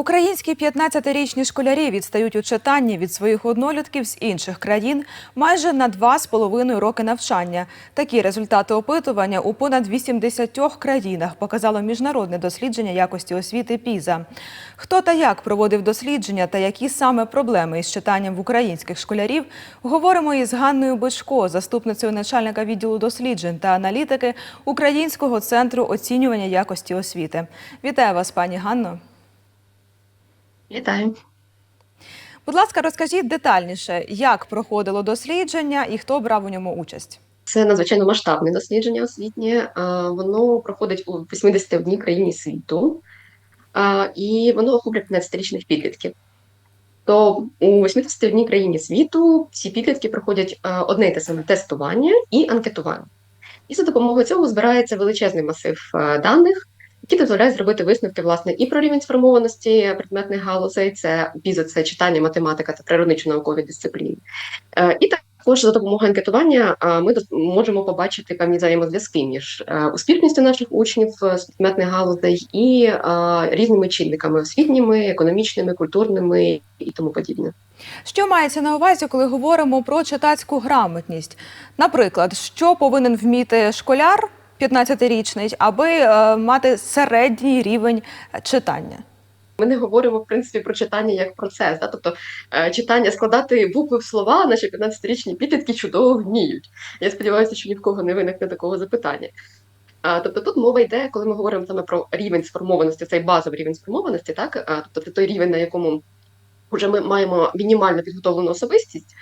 Українські 15-річні школярі відстають у читанні від своїх однолітків з інших країн майже на два з половиною роки навчання. Такі результати опитування у понад 80 країнах показало міжнародне дослідження якості освіти ПІЗа. Хто та як проводив дослідження та які саме проблеми із читанням в українських школярів, говоримо із Ганною Бичко, заступницею начальника відділу досліджень та аналітики Українського центру оцінювання якості освіти. Вітаю вас, пані Ганно. Вітаю. Будь ласка, розкажіть детальніше, як проходило дослідження і хто брав у ньому участь. Це надзвичайно масштабне дослідження освітнє. Воно проходить у 81 країні світу, і воно охоплює 15-річних підлітків. То у 81 країні світу всі підлітки проходять одне й те саме тестування і анкетування. І за допомогою цього збирається величезний масив даних, які дозволяють зробити висновки власне і про рівень сформованості предметних галузей, це піза, це читання, математика та природничо-наукові дисципліни. Е, І також за допомогою анкетування а, ми можемо побачити певні взаємозв'язки між е, успішністю наших учнів е, з предметних галузей і різними чинниками освітніми, економічними, культурними і тому подібне. Що мається на увазі, коли говоримо про читацьку грамотність? Наприклад, що повинен вміти школяр 15-річний, аби е, мати середній рівень читання? Ми не говоримо в принципі про читання як процес. Да? Тобто е, читання складати букви в слова наші 15-річні підлітки чудово вміють. Я сподіваюся, що ні в кого не виникне такого запитання. Тобто тут мова йде, коли ми говоримо саме про рівень сформованості, цей базовий рівень сформованості, так тобто це той рівень, на якому вже ми маємо мінімально підготовлену особистість,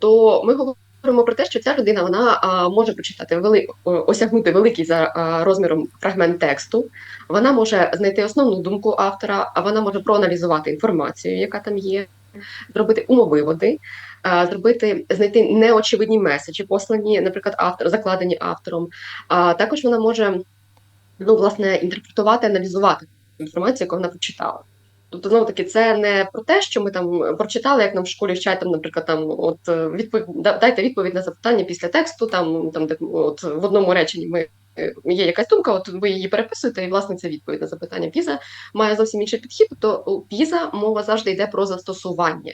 то ми говоримо про те, що ця людина вона а, може прочитати вели... осягнути великий за а, розміром фрагмент тексту, вона може знайти основну думку автора, а вона може проаналізувати інформацію, яка там є, зробити умовиводи, а, зробити знайти неочевидні меседжі, послані, наприклад, автор, закладені автором. А також вона може ну, власне інтерпретувати, аналізувати інформацію, яку вона прочитала. Тобто, знову таки, це не про те, що ми там прочитали, як нам в школі вчать, там, наприклад, там от е, відповідь дайте відповідь на запитання після тексту. Там там де от в одному реченні ми е, є якась думка, от ви її переписуєте, і власне це відповідь на запитання. Піза має зовсім інший підхід. У Піза мова завжди йде про застосування.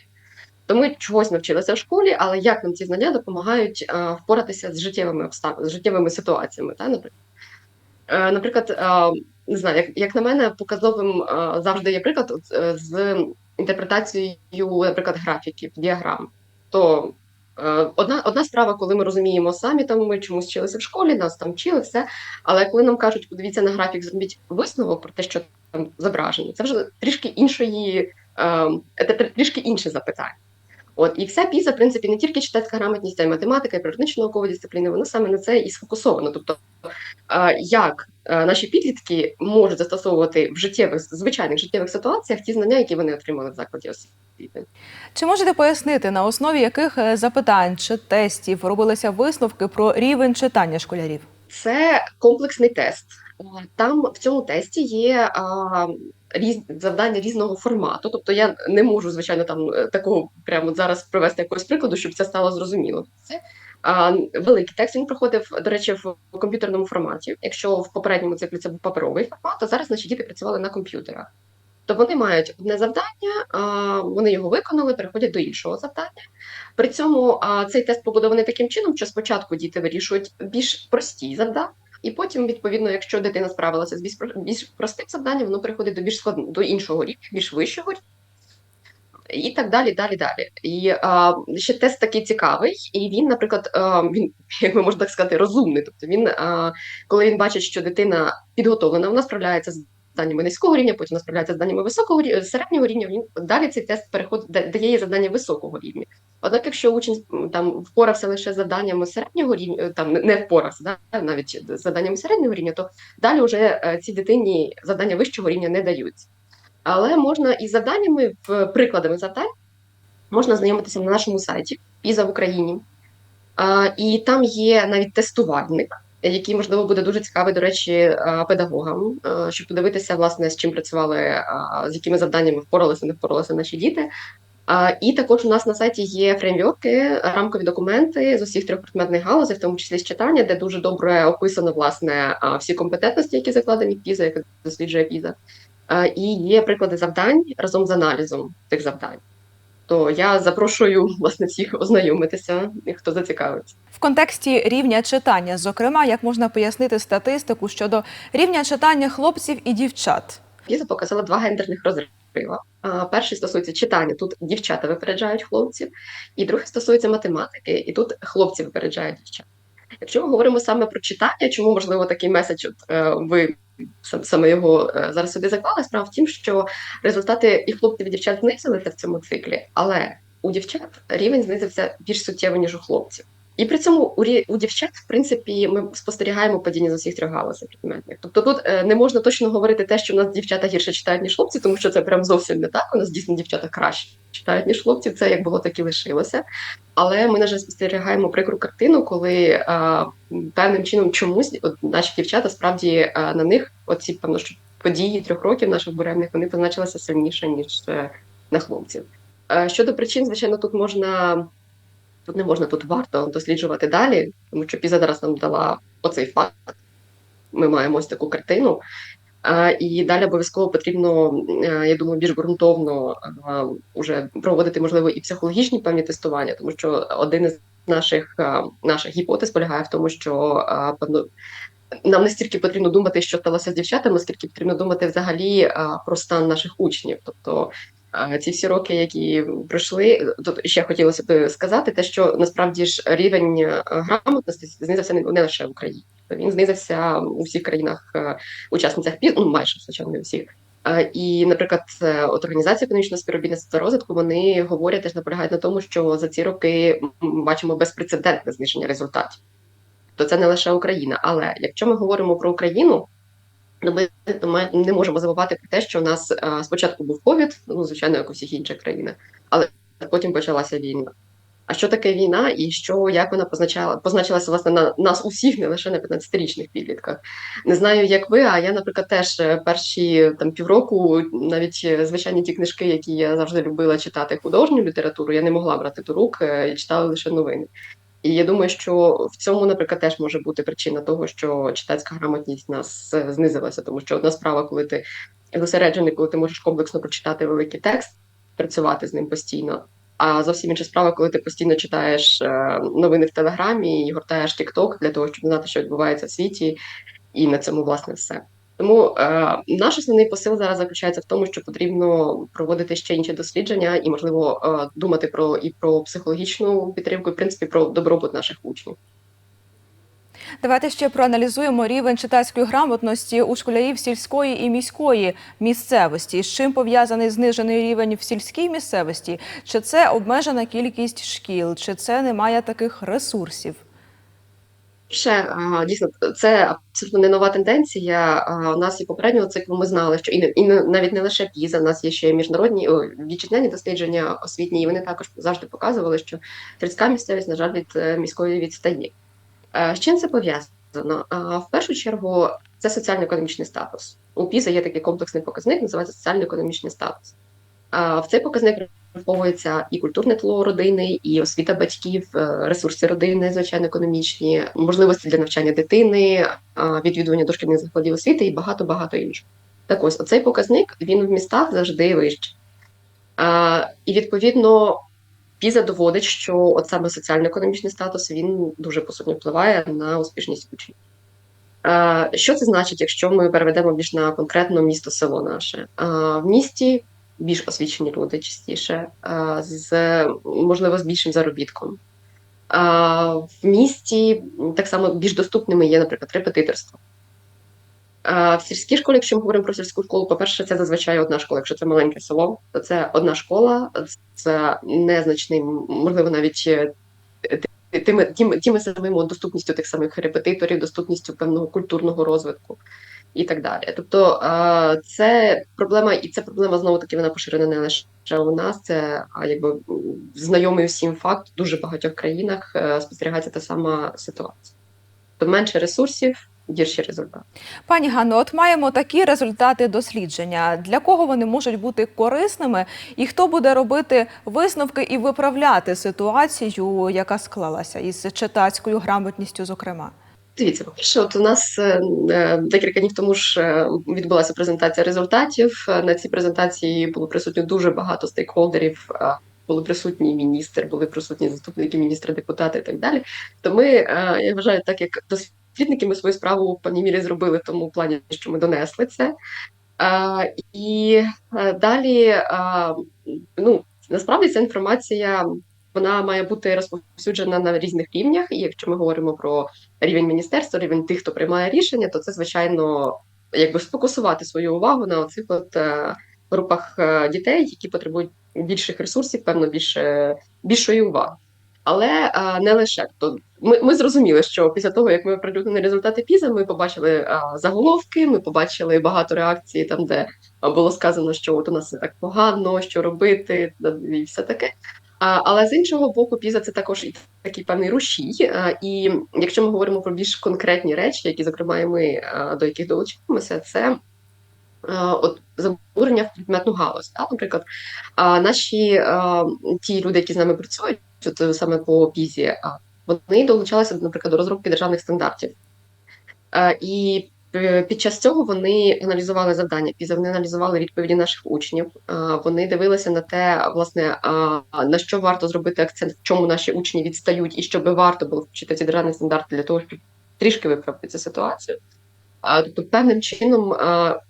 То ми чогось навчилися в школі, але як нам ці знання допомагають а, впоратися з життєвими обставинами, з життєвими ситуаціями, та наприклад. Е, Наприклад, а, не знаю, як, як на мене, показовим а, завжди є приклад е, з інтерпретацією, наприклад, графіків, діаграм. То е, одна, одна справа, коли ми розуміємо самі, там ми чомусь вчилися в школі, нас там вчили все. Але коли нам кажуть, подивіться на графік, зробіть висновок про те, що там зображено, це вже трішки іншої, е, це трішки інше запитання. От і вся піза, в принципі, не тільки читацька грамотність, а й математика, і природничо наукові дисципліни, воно саме на це і сфокусовано. Тобто, як наші підлітки можуть застосовувати в життєвих звичайних життєвих ситуаціях ті знання, які вони отримали в закладі освіти. Чи можете пояснити, на основі яких е, запитань чи тестів робилися висновки про рівень читання школярів? Це комплексний тест. Е, Там в цьому тесті є а, різ, завдання різного формату. Тобто я не можу, звичайно, там е, такого прямо зараз привести якогось прикладу, щоб це стало зрозуміло. Це а, великий текст він проходив, до речі, в комп'ютерному форматі. Якщо в попередньому циклі це був паперовий формат, то зараз наші діти працювали на комп'ютерах. То вони мають одне завдання, вони його виконали, переходять до іншого завдання. При цьому цей тест побудований таким чином, що спочатку діти вирішують більш прості завдання, і потім, відповідно, якщо дитина справилася з більш, більш простим завданням, воно приходить до більш складного, до іншого рівня, більш вищого рівня. І так далі, далі, далі. І а, ще тест такий цікавий, і він, наприклад, а, він, як ми можна так сказати, розумний. Тобто він, а, коли він бачить, що дитина підготовлена, вона справляється з завданнями низького рівня, потім вона справляється з завданнями високого рівня, середнього рівня, він далі цей тест переходить, дає їй завдання високого рівня. Однак, якщо учень там впорався лише завданнями середнього рівня, там не впорався, да, навіть з завданнями середнього рівня, то далі вже е, цій дитині завдання вищого рівня не даються. Але можна із завданнями, прикладами завдань, можна знайомитися на нашому сайті Піза в Україні. І там є навіть тестувальник, який, можливо, буде дуже цікавий, до речі, педагогам, щоб подивитися, власне, з чим працювали, з якими завданнями впоралися, не впоралися наші діти. І також у нас на сайті є фреймворки, рамкові документи з усіх трьох предметних галузей, в тому числі з читання, де дуже добре описано власне всі компетентності, які закладені в ПІЗа, яка досліджує ПІЗа. Е, І є приклади завдань разом з аналізом цих завдань. То я запрошую власне всіх ознайомитися, хто зацікавиться. В контексті рівня читання, зокрема, як можна пояснити статистику щодо рівня читання хлопців і дівчат? Піза показала два гендерних розрива. Перший стосується читання. Тут дівчата випереджають хлопців, і другий стосується математики, і тут хлопці випереджають дівчат. Якщо ми говоримо саме про читання, чому можливо такий меседж, от, е, ви саме його е, зараз сюди заклали? Справа в тім, що результати і хлопців і дівчат знизилися в цьому циклі, але у дівчат рівень знизився більш суттєво, ніж у хлопців. І при цьому у, у дівчат, в принципі, ми спостерігаємо падіння з усіх трьох галузей предметних. Тобто тут е, не можна точно говорити те, що у нас дівчата гірше читають, ніж хлопці, тому що це прям зовсім не так. У нас дійсно дівчата краще читають, ніж хлопці. Це як було, так і лишилося. Але ми, на жаль, спостерігаємо прикру картину, коли е, певним чином чомусь от, наші дівчата справді е, на них оці певно, що події трьох років наших буремних вони позначилися сильніше, ніж е, на хлопців. Е, Щодо причин, звичайно, тут можна тут не можна, тут варто досліджувати далі, тому що Піза зараз нам дала оцей факт. Ми маємо ось таку картину. Е, І далі обов'язково потрібно, е, я думаю, більш ґрунтовно е, уже проводити, можливо, і психологічні певні тестування, тому що один із наших, е, наших гіпотез полягає в тому, що е. Нам не стільки потрібно думати, що сталося з дівчатами, скільки потрібно думати взагалі е, про стан наших учнів. Тобто е, ці всі роки, які пройшли, тут ще хотілося б сказати, те, що насправді ж рівень е, грамотності знизився не, лише в Україні. Він знизився у всіх країнах е, учасницях ну майже звичайно не всіх. Е, І, наприклад, от організація економічного співробітництва та розвитку вони говорять теж наполягають на тому, що за ці роки м, бачимо безпрецедентне зниження результатів. То це не лише Україна. Але якщо ми говоримо про Україну, ми, то ми не можемо забувати про те, що у нас е, спочатку був ковід, ну звичайно, як у всіх інших країнах, але потім почалася війна. А що таке війна, і що як вона позначала позначилася власне на нас усіх, не лише на 15-річних підлітках? Не знаю, як ви, а я, наприклад, теж е, перші там півроку, навіть е, звичайні ті книжки, які я завжди любила читати художню літературу, я не могла брати до рук і читала лише новини. І я думаю, що в цьому, наприклад, теж може бути причина того, що читацька грамотність нас е, знизилася, тому що одна справа, коли ти зосереджений, коли ти можеш комплексно прочитати великий текст, працювати з ним постійно. А зовсім інша справа, коли ти постійно читаєш е, новини в Телеграмі і гортаєш TikTok для того, щоб знати, що відбувається в світі, і на цьому власне все. Тому е, наш основний посил зараз заключається в тому, що потрібно проводити ще інші дослідження і, можливо, е, думати про і про психологічну підтримку, і в принципі про добробут наших учнів. Давайте ще проаналізуємо рівень читацької грамотності у школярів сільської і міської місцевості. З чим пов'язаний знижений рівень в сільській місцевості? Чи це обмежена кількість шкіл, чи це немає таких ресурсів? Ще дійсно це абсолютно не нова тенденція. У нас і попереднього циклу ми знали, що і навіть не лише піза, у нас є ще міжнародні вітчизняні дослідження освітні, і вони також завжди показували, що сільська місцевість, на жаль, від е, міської відстає. Е, З чим це пов'язано? В першу чергу це соціально-економічний статус. У ПІЗа є такий комплексний показник, називається соціально-економічний статус. В цей показник враховується і культурне тло родини, і освіта батьків, е, ресурси родини, звичайно, економічні, можливості для навчання дитини, відвідування дошкільних закладів освіти і багато багато іншого. Так ось оцей показник він в містах завжди вищий. А, І відповідно. Піза доводить, що от саме соціально-економічний статус він дуже суті впливає на успішність учнів. Е, Що це значить, якщо ми переведемо більш на конкретно місто село наше? Е, В місті більш освічені люди частіше, з можливо з більшим заробітком. В місті так само більш доступними є, наприклад, репетиторство. В сільській школі, якщо ми говоримо про сільську школу, по-перше, це зазвичай одна школа. Якщо це маленьке село, то це одна школа з незначним, можливо, навіть е, тими, тими самими доступністю тих самих репетиторів, доступністю певного культурного розвитку і так далі. Тобто е, це проблема, і це проблема знову таки вона поширена не лише у нас. Це якби знайомий всім факт. В дуже багатьох країнах е, спостерігається та сама ситуація. Тобто менше ресурсів, гірші результати. Пані Ганно, от маємо такі результати дослідження. Для кого вони можуть бути корисними, і хто буде робити висновки і виправляти ситуацію, яка склалася із читацькою грамотністю, зокрема? Дивіться, по-перше, от у нас е, е, декілька днів тому ж е, відбулася презентація результатів. На цій презентації було присутньо дуже багато стейкхолдерів. Були присутні міністр, були присутні заступники міністра, депутати і так далі. То ми, я вважаю, так як дослідники, ми свою справу в певній мірі зробили в тому плані, що ми донесли це. І далі, ну насправді ця інформація вона має бути розповсюджена на різних рівнях. І якщо ми говоримо про рівень міністерства, рівень тих, хто приймає рішення, то це звичайно якби сфокусувати свою увагу на оцих от е, групах е, дітей, які потребують більших ресурсів, певно, більше більшої уваги. Але е, не лише то ми, ми зрозуміли, що після того, як ми оприлюднили результати ПІЗа, ми побачили е, заголовки, ми побачили багато реакцій, там де було сказано, що от у нас все так погано, що робити, і все таке. Але з іншого боку, піза це також і такий певний рушій. І якщо ми говоримо про більш конкретні речі, які, зокрема, ми до яких долучаємося, це от забурення в предметну галузь. Да? Наприклад, наші ті люди, які з нами працюють, от, саме по пізі, вони долучалися, наприклад, до розробки державних стандартів. І під час цього вони аналізували завдання вони аналізували відповіді наших учнів. Вони дивилися на те, власне, на що варто зробити акцент, в чому наші учні відстають, і що би варто було вчити ці державні стандарти для того, щоб трішки виправити цю ситуацію. Тобто, певним чином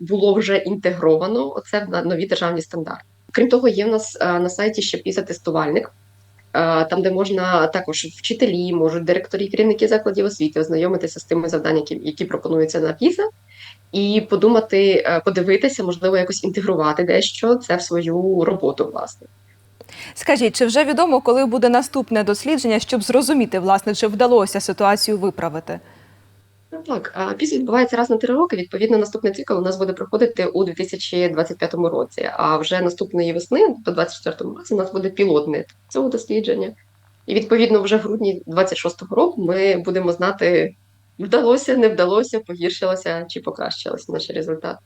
було вже інтегровано оце в нові державні стандарти. Крім того, є в нас на сайті ще піза тестувальник. Там, де можна також вчителі, можуть директорі, керівники закладів освіти ознайомитися з тими завданнями, які, які пропонуються на піза, і подумати, е, подивитися, можливо, якось інтегрувати дещо це в свою роботу, власне. Скажіть, чи вже відомо, коли буде наступне дослідження, щоб зрозуміти, власне, чи вдалося ситуацію виправити? Ну, Так, піс відбувається раз на три роки. Відповідно, наступний цикл у нас буде проходити у 2025 році. А вже наступної весни, до 2024 році, у нас буде пілотне цього дослідження. І відповідно, вже в грудні 26-го року ми будемо знати, вдалося, не вдалося, погіршилося чи покращилося наші результати.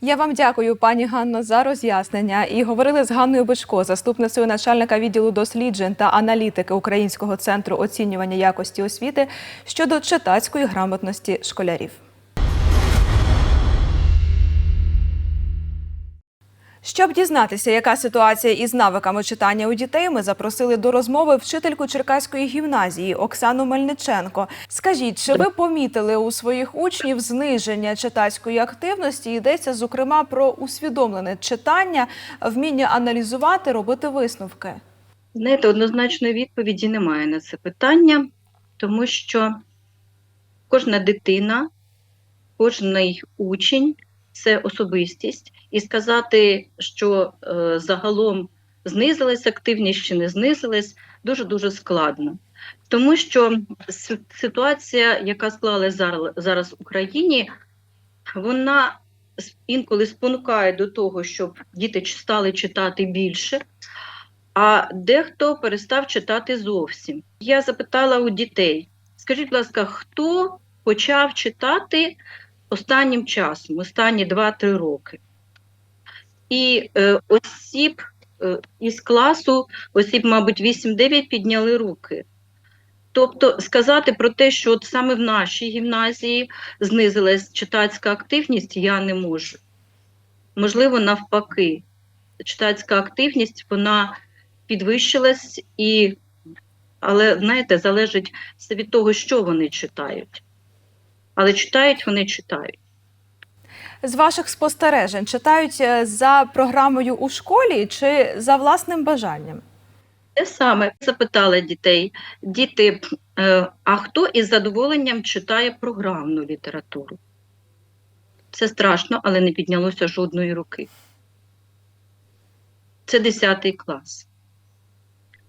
Я вам дякую, пані Ганно, за роз'яснення. І говорили з Ганною Бичко, заступницею начальника відділу досліджень та аналітики Українського центру оцінювання якості освіти щодо читацької грамотності школярів. Щоб дізнатися, яка ситуація із навиками читання у дітей, ми запросили до розмови вчительку Черкаської гімназії Оксану Мельниченко. Скажіть, чи ви помітили у своїх учнів зниження читацької активності? Йдеться зокрема про усвідомлене читання, вміння аналізувати, робити висновки. Знаєте, однозначної відповіді немає на це питання, тому що кожна дитина, кожний учень це особистість, і сказати, що е, загалом знизилась активність чи не знизилась, дуже дуже складно. Тому що ситуація, яка склалась зараз, зараз в Україні, вона інколи спонукає до того, щоб діти стали читати більше, а дехто перестав читати зовсім. Я запитала у дітей: скажіть, будь ласка, хто почав читати останнім часом, останні 2-3 роки? І е, осіб е, із класу, осіб, мабуть, 8-9 підняли руки. Тобто сказати про те, що от саме в нашій гімназії знизилась читацька активність, я не можу. Можливо, навпаки, читацька активність вона підвищилась, і, але знаєте, залежить від того, що вони читають. Але читають вони читають. З ваших спостережень читають е, за програмою у школі чи за власним бажанням? Те саме запитала дітей, діти, е, а хто із задоволенням читає програмну літературу? Це страшно, але не піднялося жодної руки. Це 10 клас.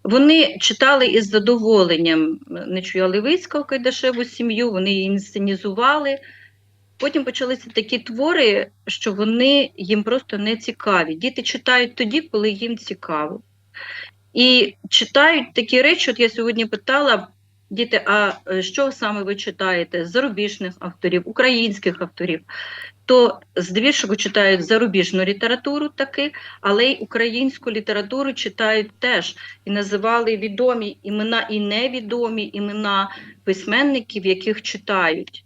Вони читали із задоволенням Нечуя Левицького Кайдашеву сім'ю, вони її інсценізували. Потім почалися такі твори, що вони їм просто не цікаві. Діти читають тоді, коли їм цікаво. І читають такі речі, от я сьогодні питала, Діти, а е, що саме ви читаєте? Зарубіжних авторів, українських авторів? То здебільшого читають зарубіжну літературу таки, але й українську літературу читають теж і називали відомі імена і невідомі імена письменників, яких читають.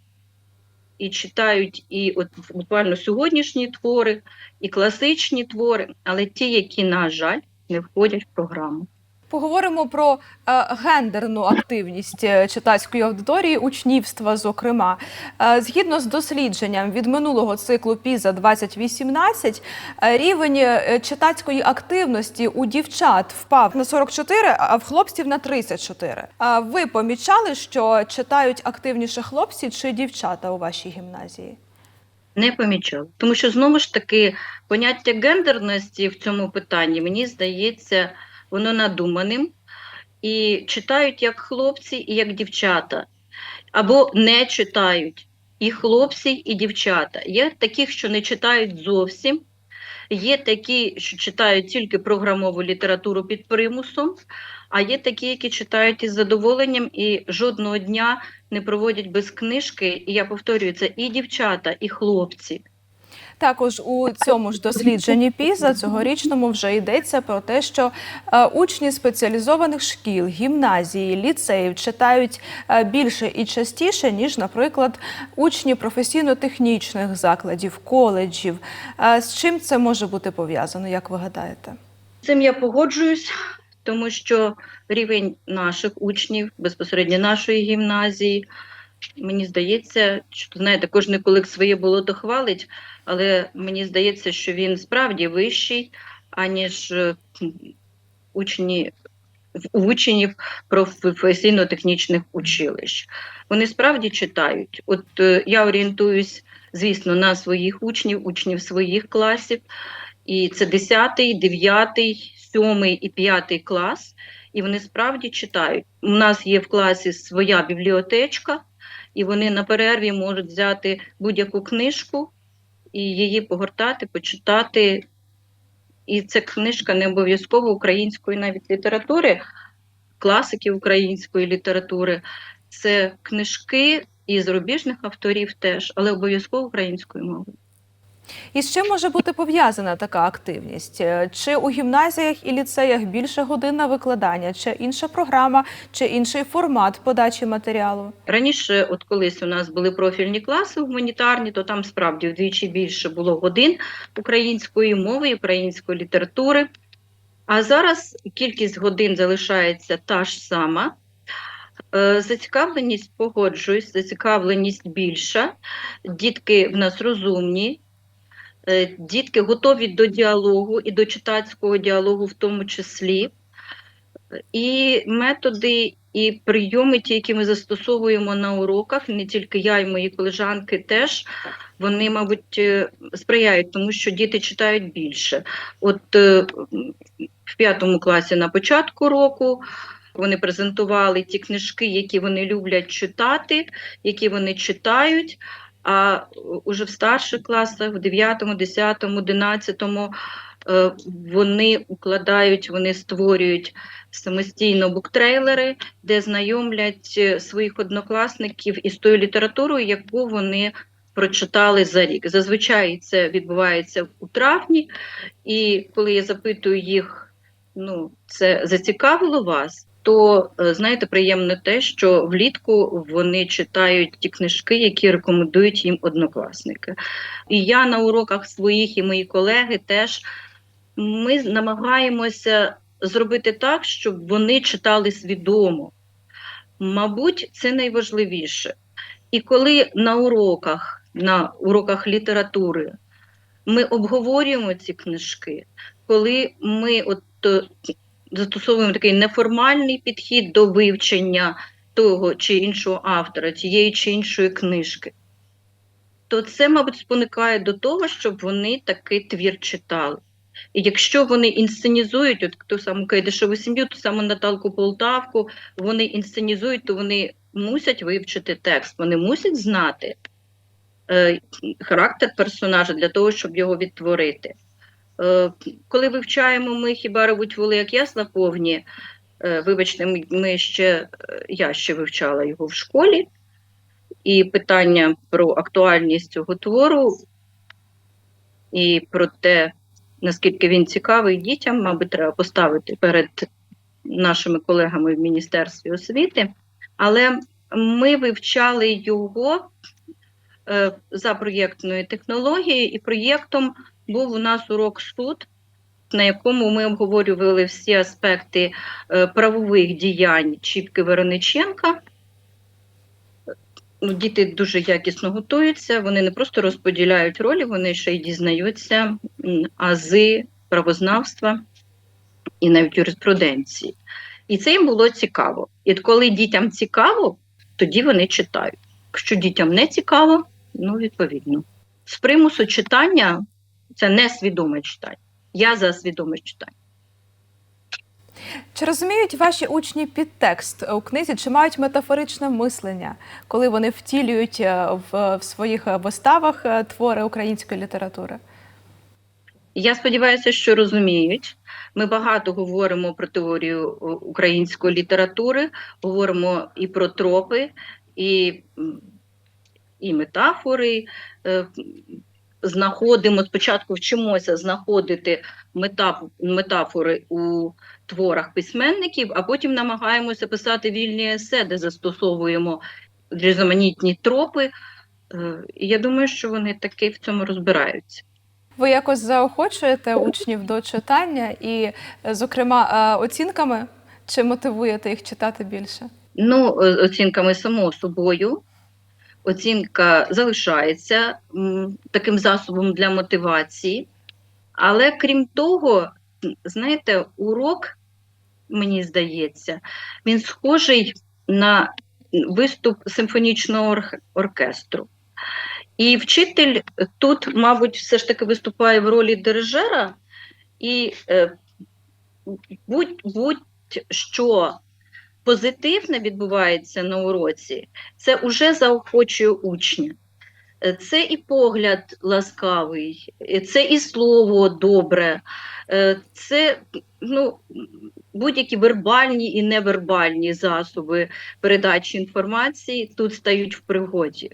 І читають і от буквально сьогоднішні твори, і класичні твори, але ті, які, на жаль, не входять в програму. Поговоримо про е, гендерну активність е, читацької аудиторії, учнівства, зокрема. Е, згідно з дослідженням від минулого циклу ПІЗа 2018, е, рівень читацької активності у дівчат впав на 44, а в хлопців на 34. А ви помічали, що читають активніше хлопці чи дівчата у вашій гімназії? Не помічала. Тому що знову ж таки поняття гендерності в цьому питанні, мені здається, воно надуманим. І читають як хлопці і як дівчата, або не читають і хлопці, і дівчата. Є таких, що не читають зовсім. Є такі, що читають тільки програмову літературу під примусом, а є такі, які читають із задоволенням і жодного дня не проводять без книжки. І я повторюю, це і дівчата, і хлопці. Також у цьому ж дослідженні ПІЗа цьогорічному вже йдеться про те, що е, учні спеціалізованих шкіл, гімназії, ліцеїв читають е, більше і частіше, ніж, наприклад, учні професійно-технічних закладів, коледжів. Е, З чим це може бути пов'язано, як ви гадаєте? Цим я погоджуюсь, тому що рівень наших учнів, безпосередньо нашої гімназії, мені здається, що знаєте, кожен колик своє болото хвалить, але мені здається, що він справді вищий, аніж е, учні учнів професійно-технічних училищ. Вони справді читають. От е, я орієнтуюсь, звісно, на своїх учнів, учнів своїх класів. І це 10, 9, 7 і 5 клас, і вони справді читають. У нас є в класі своя бібліотечка, і вони на перерві можуть взяти будь-яку книжку і її погортати, почитати. І це книжка не обов'язково української навіть літератури, класики української літератури. Це книжки і зарубіжних авторів теж, але обов'язково українською мовою. І з чим може бути пов'язана така активність? Е, Чи у гімназіях і ліцеях більше годин на викладання, чи інша програма, чи інший формат подачі матеріалу? Раніше, от колись у нас були профільні класи гуманітарні, то там справді вдвічі більше було годин української мови, української літератури. А зараз кількість годин залишається та ж сама. Е, Зацікавленість погоджуюсь, зацікавленість більша. Дітки в нас розумні, дітки готові до діалогу і до читацького діалогу в тому числі. І методи і прийоми, ті, які ми застосовуємо на уроках, не тільки я і мої колежанки теж, вони, мабуть, е, сприяють тому, що діти читають більше. От е, в п'ятому класі на початку року вони презентували ті книжки, які вони люблять читати, які вони читають. А уже в старших класах, в 9, 10, 11 е, вони укладають, вони створюють самостійно буктрейлери, де знайомлять е, своїх однокласників із тою літературою, яку вони прочитали за рік. Зазвичай це відбувається у травні, і коли я запитую їх, ну, це зацікавило вас, то е, знаєте, приємно те, що влітку вони читають ті книжки, які рекомендують їм однокласники. І я на уроках своїх і мої колеги теж ми намагаємося зробити так, щоб вони читали свідомо. Мабуть, це найважливіше. І коли на уроках, на уроках літератури ми обговорюємо ці книжки, коли ми от е, застосовуємо такий неформальний підхід до вивчення того чи іншого автора, тієї чи іншої книжки, то це, мабуть, спонукає до того, щоб вони такий твір читали. І якщо вони інсценізують от ту саму Кайдашову сім'ю, ту саму Наталку Полтавку, вони інсценізують, то вони мусять вивчити текст, вони мусять знати е, характер персонажа для того, щоб його відтворити. Е, коли вивчаємо ми хіба ревуть воли, як ясла повні, Е, Вибачте, ми- ще, е, я ще вивчала його в школі, і питання про актуальність цього твору і про те, наскільки він цікавий дітям, мабуть, треба поставити перед нашими колегами в Міністерстві освіти. Але ми вивчали його за проєктною технологією, і проєктом був у нас урок суд, на якому ми обговорювали всі аспекти е, правових діянь Чіпки Верониченка. Ну, Діти дуже якісно готуються, вони не просто розподіляють ролі, вони ще й дізнаються ази правознавства і навіть юриспруденції. І це їм було цікаво. І коли дітям цікаво, тоді вони читають. Якщо дітям не цікаво, ну відповідно. З примусу читання це не свідоме читання. Я за свідоме читання. Чи розуміють ваші учні підтекст у книзі, чи мають метафоричне мислення, коли вони втілюють е, в, в своїх е, виставах е, твори української літератури? Я сподіваюся, що розуміють. Ми багато говоримо про теорію української літератури, говоримо і про тропи, і, і метафори. Знаходимо спочатку вчимося знаходити метаф- метафори у творах письменників, а потім намагаємося писати вільні есе, де застосовуємо різноманітні тропи. Е, І я думаю, що вони таки в цьому розбираються. Ви якось заохочуєте учнів до читання і, зокрема, е, оцінками чи мотивуєте їх читати більше? Ну, е, оцінками само собою. Оцінка залишається таким засобом для мотивації. Але крім того, знаєте, урок, мені здається, він схожий на виступ симфонічного оркестру. І вчитель тут, мабуть, все ж таки виступає в ролі дирижера, і е, будь- будь-що позитивне відбувається на уроці, це вже заохочує учня. Е, Це і погляд ласкавий, е, це і слово добре, е, це ну, будь-які вербальні і невербальні засоби передачі інформації тут стають в пригоді.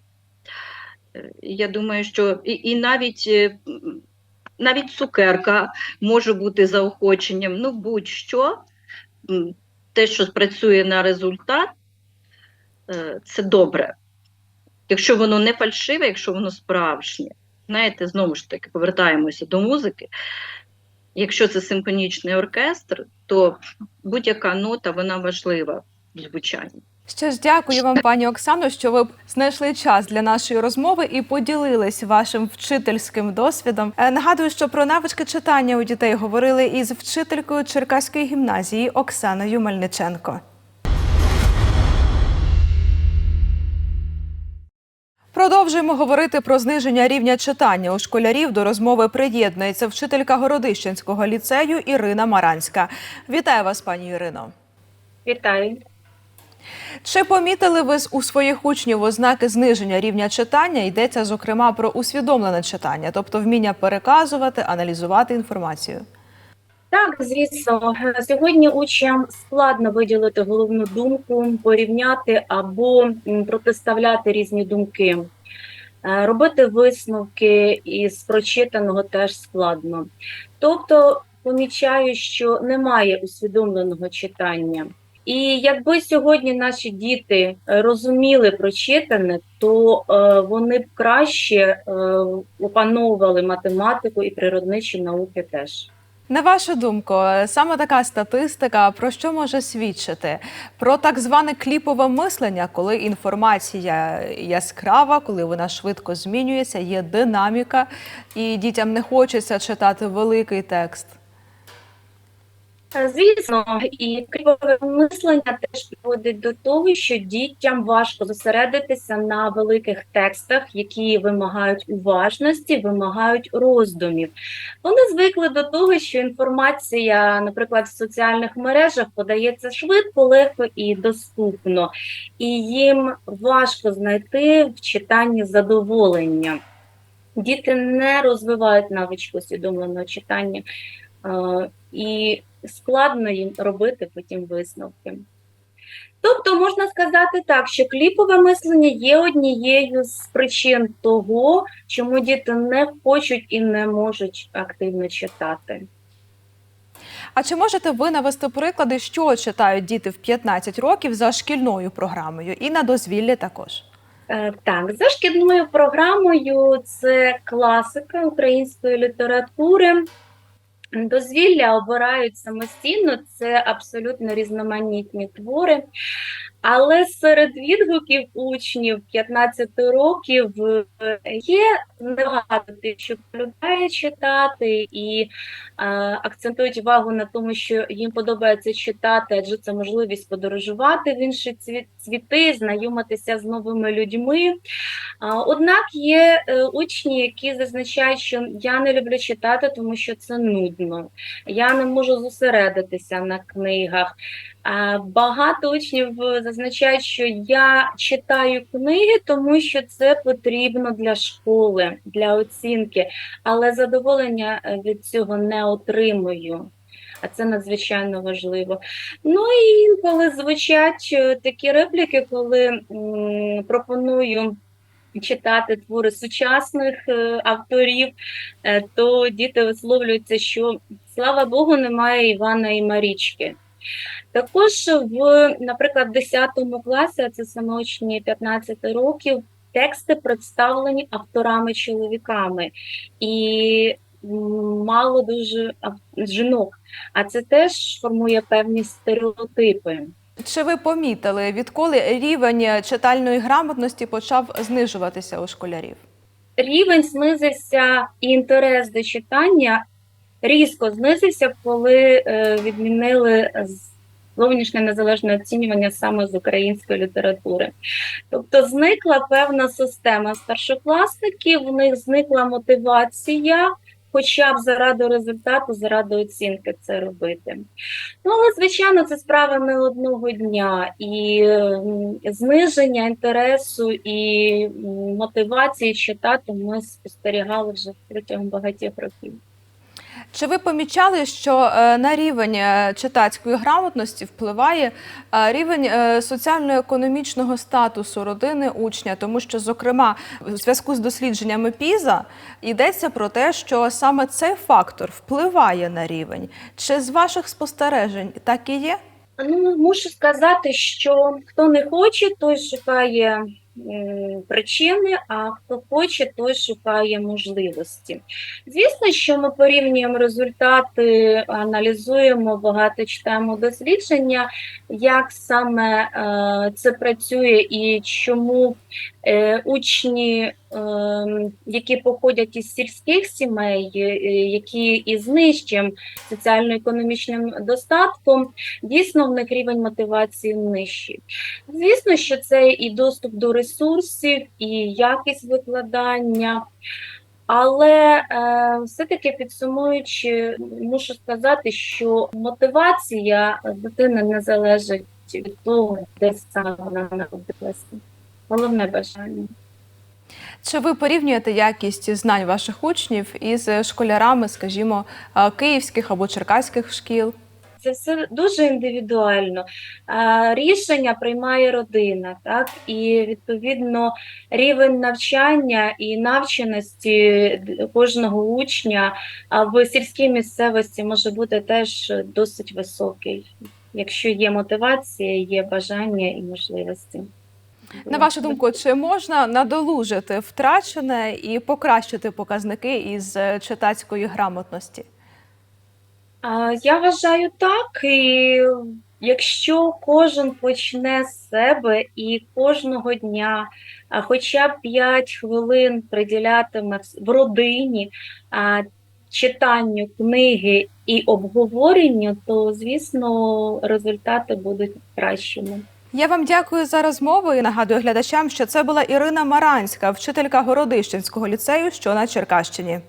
Я думаю, що і, і навіть, навіть цукерка може бути заохоченням, ну будь-що, те, що спрацює на результат, е, це добре. Якщо воно не фальшиве, якщо воно справжнє. Знаєте, знову ж таки, повертаємося до музики. Якщо це симфонічний оркестр, то будь-яка нота вона важлива в звучанні. Ще ж дякую вам, пані Оксано, що ви знайшли час для нашої розмови і поділились вашим вчительським досвідом. Е, Нагадую, що про навички читання у дітей говорили із вчителькою Черкаської гімназії Оксаною Мельниченко. Продовжуємо говорити про зниження рівня читання у школярів. До розмови приєднується вчителька Городищенського ліцею Ірина Маранська. Вітаю вас, пані Ірино. Вітаю. Чи помітили ви у своїх учнів ознаки зниження рівня читання? Йдеться зокрема про усвідомлене читання, тобто вміння переказувати, аналізувати інформацію. Так, звісно, сьогодні учням складно виділити головну думку, порівняти або протиставляти різні думки. Е, Робити висновки із прочитаного теж складно. Тобто помічаю, що немає усвідомленого читання. І якби сьогодні наші діти е, розуміли прочитане, то е, вони б краще е, опановували математику і природничі науки теж. На вашу думку, е, саме така статистика про що може свідчити? Про так зване кліпове мислення, коли інформація яскрава, коли вона швидко змінюється, є динаміка, і дітям не хочеться читати великий текст. Звісно, і кріпове мислення теж приводить до того, що дітям важко зосередитися на великих текстах, які вимагають уважності, вимагають роздумів. Вони звикли до того, що інформація, наприклад, в соціальних мережах подається швидко, легко і доступно, і їм важко знайти в читанні задоволення. Діти не розвивають навичку усвідомленого читання. І складно їм робити потім висновки. Тобто можна сказати так, що кліпове мислення є однією з причин того, чому діти не хочуть і не можуть активно читати. А чи можете ви навести приклади, що читають діти в 15 років за шкільною програмою і на дозвіллі також? Е, Так, за шкільною програмою це класика української літератури. Дозвілля обирають самостійно, це абсолютно різноманітні твори. Але серед відгуків учнів 15 років е, є небагато тих, що полюбляє читати і е, акцентують увагу на тому, що їм подобається читати, адже це можливість подорожувати в інші цвіти, знайомитися з новими людьми. А, Однак є е, учні, які зазначають, що я не люблю читати, тому що це нудно. Я не можу зосередитися на книгах. Багато учнів е, зазначають, що я читаю книги, тому що це потрібно для школи, для оцінки, але задоволення е, від цього не отримую. А це надзвичайно важливо. Ну і інколи звучать е, такі репліки, коли пропоную читати твори сучасних авторів, то діти висловлюються, що слава Богу, немає Івана і Марічки. Також в, наприклад, 10 класі, а це саме учні 15 років, тексти представлені авторами-чоловіками і мало дуже жінок. А це теж формує певні стереотипи. Чи ви помітили, відколи рівень читальної грамотності почав знижуватися у школярів? рівень знизився і інтерес до читання різко знизився, коли е, відмінили зовнішнє незалежне оцінювання саме з української літератури. Тобто зникла певна система старшокласників, в них зникла мотивація. Хоча б заради результату, заради оцінки це робити. Ну, але, звичайно, це справа не одного дня. І зниження інтересу і мотивації читати ми спостерігали вже протягом багатьох років. Чи ви помічали, що е, на рівень е, читацької грамотності впливає е, рівень соціально-економічного статусу родини учня? Тому що, зокрема, в зв'язку з дослідженнями ПІЗа йдеться про те, що саме цей фактор впливає на рівень. Чи з ваших спостережень так і є? Ну, мушу сказати, що хто не хоче, той шукає причини, а хто хоче, той шукає можливості. Звісно, що ми порівнюємо результати, аналізуємо, багато читаємо дослідження, як саме е, це працює і чому е, учні, які походять із сільських сімей, е, які із нижчим соціально-економічним достатком, дійсно в них рівень мотивації нижчий. Звісно, що це і доступ до ресурсів, і якість викладання. Але е, все-таки підсумуючи, мушу сказати, що мотивація дитини не залежить від того, де саме вона знаходилася. Головне бажання. Чи ви порівнюєте якість знань ваших учнів із школярами, скажімо, київських або черкаських шкіл? Це все дуже індивідуально. Рішення приймає родина, так і відповідно рівень навчання і навченості кожного учня в сільській місцевості може бути теж досить високий, якщо є мотивація, є бажання і можливості. На вашу думку, чи можна надолужити втрачене і покращити показники із е, читацької грамотності? Я вважаю так, і якщо кожен почне з себе і кожного дня хоча б 5 хвилин приділятиме в- родині читанню книги і обговоренню, то звісно результати будуть кращими. Я вам дякую за розмову і нагадую глядачам, що це була Ірина Маранська, вчителька Городищенського ліцею, що на Черкащині.